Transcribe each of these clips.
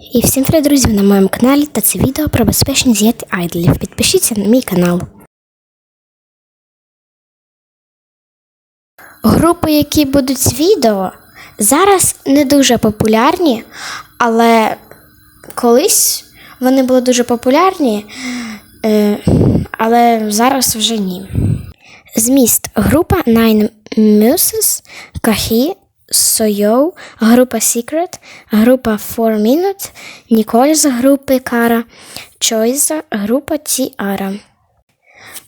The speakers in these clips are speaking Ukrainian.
І всім привіт, друзі! На моєму каналі та це відео про безпечні дієти айдолів. Підпишіться на мій канал. Групи, які будуть з відео, зараз не дуже популярні, але колись вони були дуже популярні, е, але зараз вже ні. Зміст група Nine Muses, Кахі, Сойоу, група Secret, група 4 Minute, Ніколь з групи Кара, Чойза, група Тіара.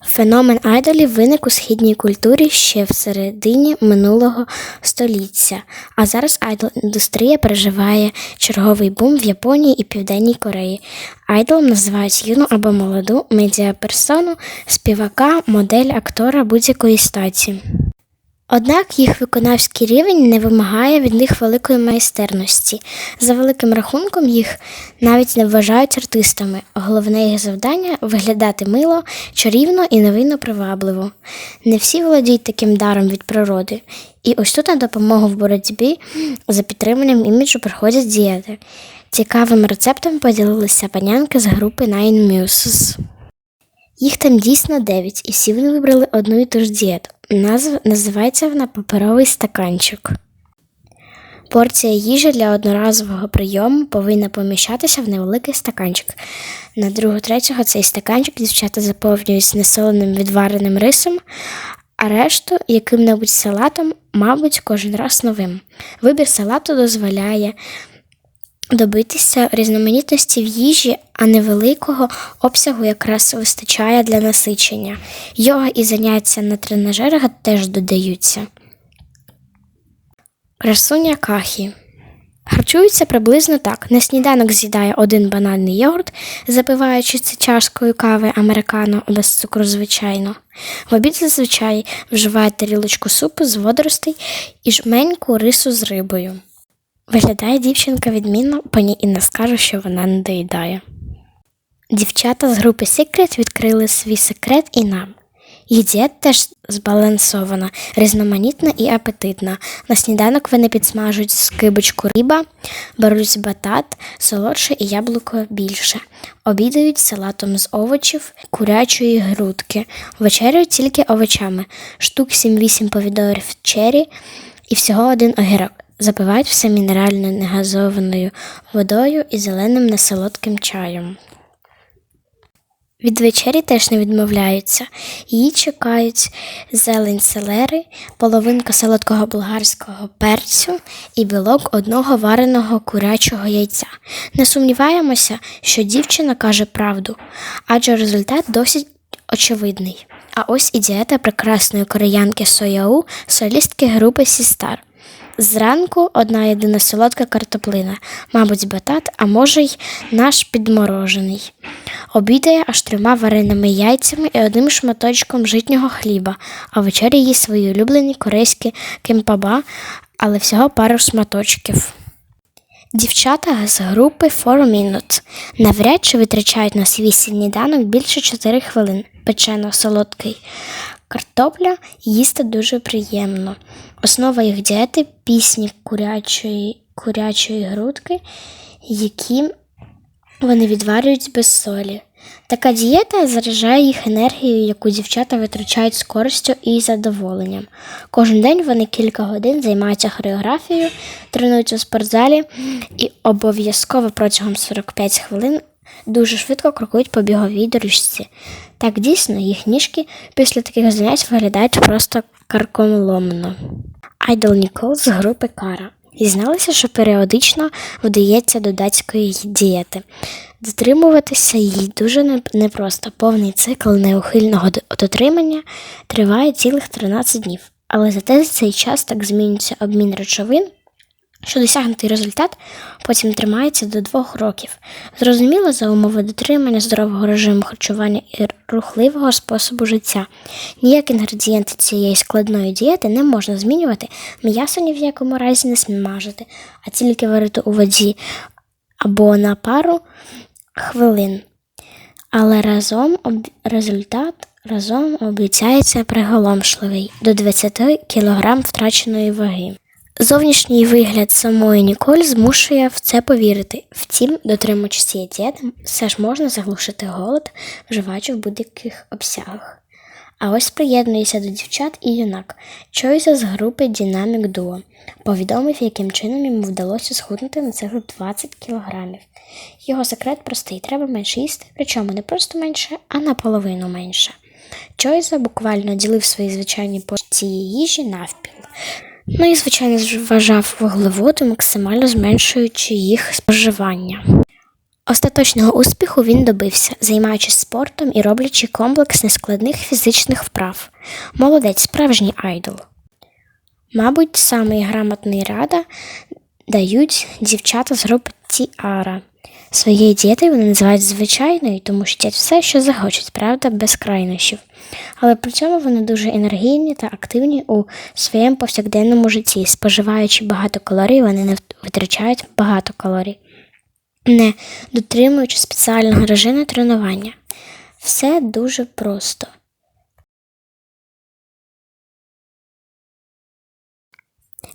Феномен айдолів виник у східній культурі ще в середині минулого століття, а зараз айдол-індустрія переживає черговий бум в Японії і Південній Кореї. Айдолом називають юну або молоду медіаперсону, співака, модель, актора будь-якої статі. Однак їх виконавський рівень не вимагає від них великої майстерності. За великим рахунком їх навіть не вважають артистами. Головне їх завдання виглядати мило, чарівно і невинно привабливо. Не всі володіють таким даром від природи. І ось тут на допомогу в боротьбі за підтриманням іміджу приходять дієти. Цікавим рецептом поділилися панянки з групи Nine Muses. Їх там дійсно 9, і всі вони вибрали одну і ту ж дієту. Назв... Називається вона паперовий стаканчик. Порція їжі для одноразового прийому повинна поміщатися в невеликий стаканчик. На другу третього цей стаканчик дівчата заповнюють несоленим відвареним рисом, а решту яким-небудь салатом, мабуть, кожен раз новим. Вибір салату дозволяє добитися різноманітності в їжі, а невеликого обсягу якраз вистачає для насичення. Йога і заняття на тренажерах теж додаються. Красуня кахі. Харчується приблизно так. На сніданок з'їдає один банальний йогурт, запиваючи це чашкою кави американо без цукру, звичайно. В обід зазвичай вживає тарілочку супу з водоростей і жменьку рису з рибою. Виглядає дівчинка відмінно, по ній і не скажу, що вона не доїдає. Дівчата з групи Secret відкрили свій секрет і нам. Їх дієта теж збалансована, різноманітна і апетитна. На сніданок вони підсмажують скибочку риба, беруть батат, солодше і яблуко більше, обідають салатом з овочів, курячої грудки, вечеряють тільки овочами, штук 7-8 помідорів чері і всього один огірок. Запивають все мінеральною негазованою водою і зеленим несолодким чаєм. Від вечері теж не відмовляються. Її чекають зелень селери, половинка солодкого болгарського перцю і білок одного вареного курячого яйця. Не сумніваємося, що дівчина каже правду, адже результат досить очевидний. А ось і дієта прекрасної кореянки Сояу, солістки групи Сістар. Зранку одна єдина солодка картоплина, мабуть, батат, а може й наш підморожений. Обідає аж трьома вареними яйцями і одним шматочком житнього хліба, а ввечері їсть свої улюблені корейські кемпаба, але всього пару шматочків. Дівчата з групи 4 Minute навряд чи витрачають на свій сніданок більше 4 хвилин, печено солодкий. Картопля їсти дуже приємно. Основа їх дієти пісні курячої, курячої грудки, які вони відварюють без солі. Така дієта заряджає їх енергією, яку дівчата витрачають з користю і задоволенням. Кожен день вони кілька годин займаються хореографією, тренуються у спортзалі і обов'язково протягом 45 хвилин дуже швидко крокують по біговій доріжці. Так дійсно їх ніжки після таких занять виглядають просто каркомломно. Айдол Нікол з групи Кара. Дізналися, що періодично вдається до датської дієти. Дотримуватися їй дуже непросто. Повний цикл неухильного дотримання триває цілих 13 днів. Але зате за цей час так змінюється обмін речовин, що досягнутий результат потім тримається до двох років. Зрозуміло, за умови дотримання здорового режиму харчування і рухливого способу життя. Ніяк інгредієнти цієї складної дієти не можна змінювати, м'ясо ні в якому разі не смажити, а тільки варити у воді або на пару хвилин. Але разом об... результат разом обіцяється приголомшливий до 20 кг втраченої ваги. Зовнішній вигляд самої Ніколь змушує в це повірити. Втім, дотримуючись цієї дієти, все ж можна заглушити голод, вживаючи в будь-яких обсягах. А ось приєднується до дівчат і юнак. Чойса з групи Dynamic Duo повідомив, яким чином йому вдалося схуднути на цих 20 кілограмів. Його секрет простий: треба менше їсти, причому не просто менше, а наполовину менше. Чойса буквально ділив свої звичайні порції їжі навпіл. Ну і, звичайно, вважав вуглеводи, максимально зменшуючи їх споживання. Остаточного успіху він добився, займаючись спортом і роблячи комплекс нескладних фізичних вправ. Молодець, справжній айдол. Мабуть, самий грамотний рада дають дівчата з групи Тіара. Своєю дієтою вони називають звичайною, тому що їдять все, що захочуть, правда, без крайнощів. Але при цьому вони дуже енергійні та активні у своєму повсякденному житті. Споживаючи багато калорій, вони не витрачають багато калорій, не дотримуючи спеціального режиму тренування. Все дуже просто.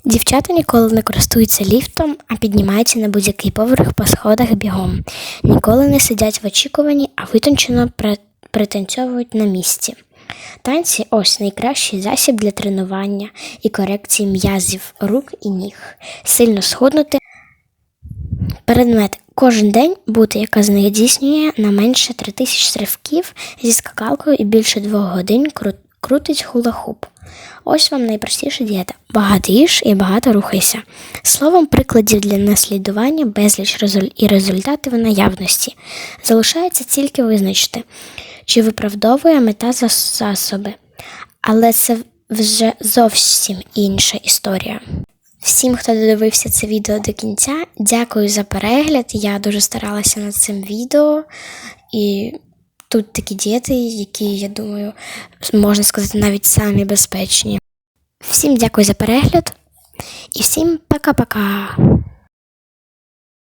Дівчата ніколи не користуються ліфтом, а піднімаються на будь-який поверх по сходах бігом. Ніколи не сидять в очікуванні, а витончено пританцьовують на місці. Танці ось найкращий засіб для тренування і корекції м'язів рук і ніг. Сильно схуднути предмет. Кожен день бути, яка з них здійснює на менше 3000 ривків зі скакалкою і більше 2 годин крутить хула-хуп. Ось вам найпростіша дієта. Багато їж і багато рухайся. Словом, прикладів для наслідування безліч і результати в наявності. Залишається тільки визначити, чи виправдовує мета за засоби. Але це вже зовсім інша історія. Всім, хто додивився це відео до кінця, дякую за перегляд. Я дуже старалася над цим відео. І тут такі дієти, які, я думаю, можна сказати, навіть самі безпечні. Всім дякую за перегляд і всім пока-пока.